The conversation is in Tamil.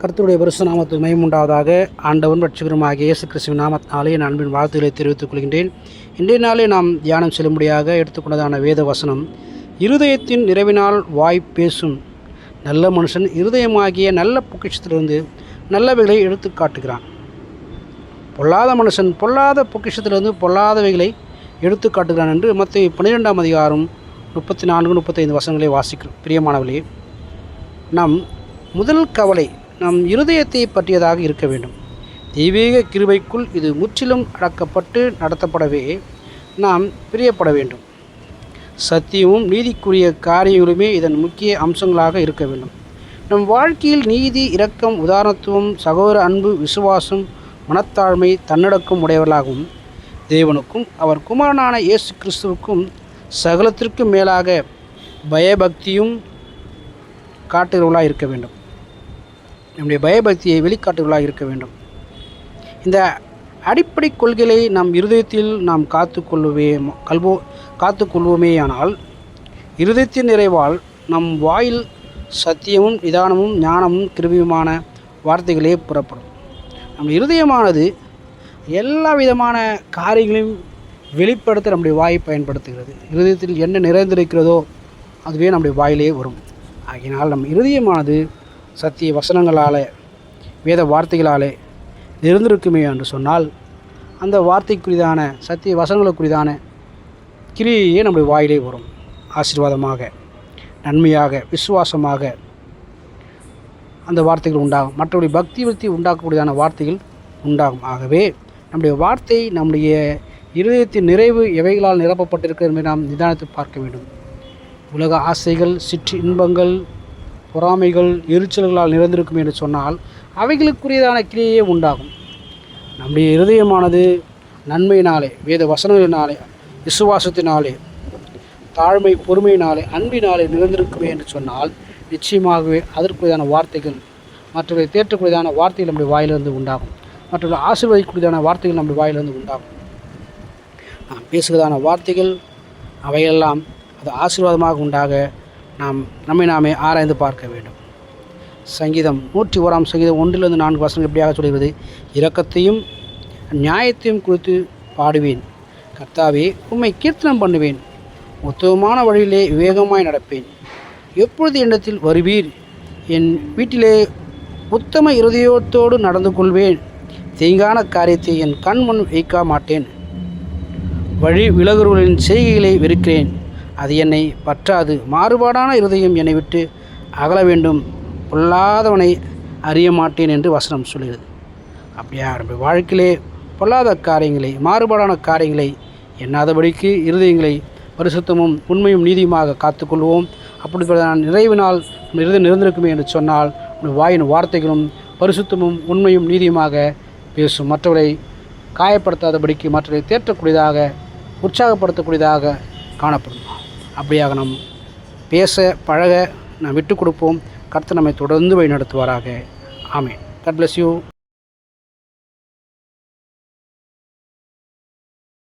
கருத்துடைய பரிசு நாமத்துக்கு மயமுண்டாவதாக ஆண்டவன் ரட்சகருமாகிய இயேசு கிறிஸ்துவின் நாமத்தினாலே என் அன்பின் வாழ்த்துக்களை தெரிவித்துக் கொள்கின்றேன். இன்றைய நாளே நாம் தியானம் செல்லும்படியாக எடுத்துக்கொண்டதான வேத வசனம் இருதயத்தின் நிறைவினால் வாய் பேசும் நல்ல மனுஷன் இருதயமாகிய நல்ல பொக்கிஷத்திலிருந்து நல்லவைகளை எடுத்து காட்டுகிறான். பொல்லாத மனுஷன் பொல்லாத பொக்கிஷத்திலிருந்து பொல்லாதவைகளை எடுத்து காட்டுகிறான் என்று மற்ற பன்னிரெண்டாம் அதிகாரம் முப்பத்தி நான்கு முப்பத்தைந்து வசனங்களை வாசிக்கிறோம். பிரியமானவர்களே நம் முதல் கவலை நம் இருதயத்தை பற்றியதாக இருக்க வேண்டும். தெய்வீக கிருபைக்குள் இது முற்றிலும் அடக்கப்பட்டு நடத்தப்படவே நாம் பிரியப்பட வேண்டும். சத்தியமும் நீதிக்குரிய காரியங்களுமே இதன் முக்கிய அம்சங்களாக இருக்க வேண்டும். நம் வாழ்க்கையில் நீதி இரக்கம் உதாரணத்துவம் சகோதர அன்பு விசுவாசம் மனத்தாழ்மை தன்னடக்கம் உடையவர்களாகவும் தேவனுக்கும் அவர் குமாரனான இயேசு கிறிஸ்துவுக்கும் சகலத்திற்கும் மேலாக பயபக்தியும் காட்டுகிறவர்களாக இருக்க வேண்டும். நம்முடைய பயபக்தியை வெளிக்காட்டுகளாக இருக்க வேண்டும். இந்த அடிப்படை கொள்கைகளை நம் இருதயத்தில் நாம் காத்துக்கொள்ளுவே கல்வோ காத்துக்கொள்வோமேயானால் இருதயத்தின் நிறைவால் நம் வாயில் சத்தியமும் நிதானமும் ஞானமும் கிருபியுமான வார்த்தைகளே புறப்படும். நம் இருதயமானது எல்லா விதமான காரியங்களையும் வெளிப்படுத்த நம்முடைய வாயை பயன்படுத்துகிறது. இருதயத்தில் என்ன நிறைந்திருக்கிறதோ அதுவே நம்முடைய வாயிலே வரும். ஆகினால் நம் இருதயமானது சத்திய வசனங்களாலே வேத வார்த்தைகளாலே இருந்திருக்குமே என்று சொன்னால் அந்த வார்த்தைக்குரியதான சத்திய வசனங்களுக்குரியதான கிரியையே நம்முடைய வாயிலே வரும். ஆசீர்வாதமாக நன்மையாக விசுவாசமாக அந்த வார்த்தைகள் உண்டாகும். மற்றபடி பக்தி விருத்தி உண்டாக்கக்கூடியதான வார்த்தைகள் உண்டாகும். ஆகவே நம்முடைய வார்த்தை நம்முடைய இருதயத்தின் நிறைவு எவைகளால் நிரப்பப்பட்டிருக்கிறது என்பதை நாம் நிதானத்தை பார்க்க வேண்டும். உலக ஆசைகள் சிற்று இன்பங்கள் பொறாமைகள் எரிச்சல்களால் நிறைந்திருக்கும் என்று சொன்னால் அவைகளுக்குரியதான கிரியையே உண்டாகும். நம்முடைய இருதயமானது நன்மையினாலே வேத வசனங்களினாலே விசுவாசத்தினாலே தாழ்மை பொறுமையினாலே அன்பினாலே நிகழ்ந்திருக்குமே என்று சொன்னால் நிச்சயமாகவே அதற்குரியதான வார்த்தைகள் மற்றவர்களை தேற்றக்கூடியதான வார்த்தைகள் நம்முடைய வாயிலிருந்து உண்டாகும். மற்றவர்களை ஆசீர்வதிக்கூடியதான வார்த்தைகள் நம்முடைய வாயிலிருந்து உண்டாகும். நாம் பேசுகிறதான வார்த்தைகள் அவையெல்லாம் அது ஆசீர்வாதமாக உண்டாக நாம் நம்மை நாமே ஆராய்ந்து பார்க்க வேண்டும். சங்கீதம் நூற்றி ஓராம் சங்கீதம் ஒன்றிலிருந்து நான்கு வசனங்கள் எப்படியாக சொல்கிறது. இரக்கத்தையும் நியாயத்தையும் குறித்து பாடுவேன். கர்த்தாவே உம்மை கீர்த்தனம் பண்ணுவேன். உத்தமமான வழியிலே வேகமாய் நடப்பேன். எப்பொழுது என்னிடத்தில் வருவீர்? என் வீட்டிலே உத்தம இருதயத்தோடு நடந்து கொள்வேன். தீங்கான காரியத்தை என் கண் முன் வைக்க மாட்டேன். வழி விலகுறவர்களின் செய்கைகளை வெறுக்கிறேன். அது என்னை பற்றாது. மாறுபாடான இருதயம் என்னை விட்டு அகல வேண்டும். பொல்லாதவனை அறிய மாட்டேன் என்று வசனம் சொல்கிறது. அப்படியா? நம்ம வாழ்க்கையிலே பொல்லாத காரியங்களை மாறுபாடான காரியங்களை எண்ணாதபடிக்கு இருதயங்களை பரிசுத்தமும் உண்மையும் நீதியுமாக காத்துக்கொள்வோம். அப்படி நான் நிறைவினால் இருதயம் நிறைந்திருக்குமே என்று சொன்னால் வாயின் வார்த்தைகளும் பரிசுத்தமும் உண்மையும் நீதியுமாக பேசும். மற்றவரை காயப்படுத்தாதபடிக்கு மற்றவரை தேற்றக்கூடியதாக உற்சாகப்படுத்தக்கூடியதாக காணப்படும். அப்படியாக நாம் பேச பழக நாம் விட்டு கொடுப்போம். கர்த்தர் நம்மை தொடர்ந்து வழி நடத்துவாராக ஆமேன். Cut bless you